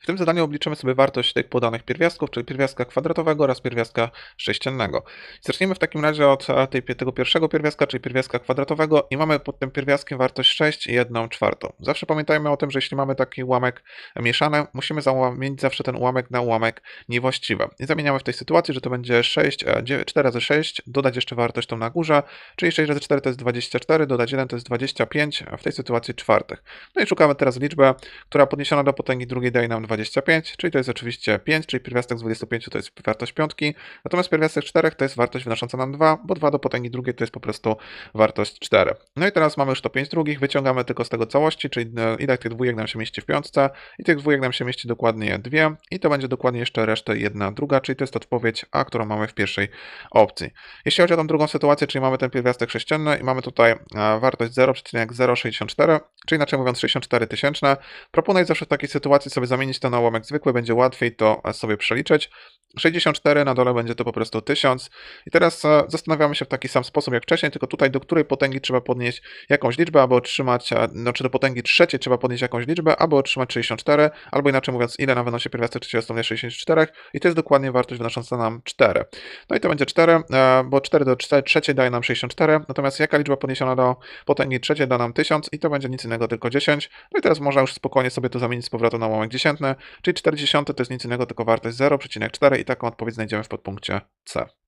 W tym zadaniu obliczymy sobie wartość tych podanych pierwiastków, czyli pierwiastka kwadratowego oraz pierwiastka sześciennego. Zaczniemy w takim razie od e, tej, tego pierwszego pierwiastka, czyli pierwiastka kwadratowego i mamy pod tym pierwiastkiem wartość 6 i 1 czwartą. Zawsze pamiętajmy o tym, że jeśli mamy taki ułamek mieszany, musimy zamienić zawsze ten ułamek na ułamek niewłaściwy. I zamieniamy w tej sytuacji, że to będzie 6, e, 9, 4 razy 6, dodać jeszcze wartość tą na górze, czyli 6 razy 4 to jest 24, dodać 1 to jest 25, a w tej sytuacji czwartych. No i szukamy teraz liczbę, która podniesiona do potęgi drugiej daje nam 25, czyli to jest oczywiście 5, czyli pierwiastek z 25 to jest wartość piątki, natomiast pierwiastek 4 to jest wartość wynosząca nam 2, bo 2 do potęgi drugiej to jest po prostu wartość 4. No i teraz mamy już to 5 drugich, wyciągamy tylko z tego całości, czyli e, ile tych dwójek nam się mieści w piątce i tych dwójek nam się mieści dokładnie 2 i to będzie dokładnie jeszcze resztę 1 druga, czyli to jest odpowiedź A, którą mamy w pierwszej opcji. Jeśli chodzi o tą drugą sytuację, czyli mamy ten pierwiastek sześcienny i mamy tutaj e, wartość 0,064, czyli inaczej mówiąc 64 tysięczne, proponuję zawsze w takiej sytuacji sobie zamienić to na ułamek zwykły, będzie łatwiej to e, sobie przeliczyć. 64 na dole będzie to po prostu 1000. I teraz e, zastanawiamy się w taki sam sposób jak wcześniej, tylko tutaj do której potęgi trzeba podnieść jakąś liczbę, aby otrzymać, e, no do potęgi trzeciej trzeba podnieść jakąś liczbę, aby otrzymać 64, albo inaczej mówiąc, ile nam wynosi pierwiastek trzeciej stopnia 64 i to jest dokładnie wartość wynosząca nam 4. No i to będzie 4, e, bo 4 do 4, trzeciej daje nam 64, natomiast jaka liczba podniesiona do potęgi trzeciej da nam 1000 i to będzie nic innego tylko 10. No i teraz można już spokojnie sobie to zamienić z powrotem na ułamek dziesiętny, czyli 40 to jest nic innego tylko wartość 0,4 i taką odpowiedź znajdziemy w podpunkcie C.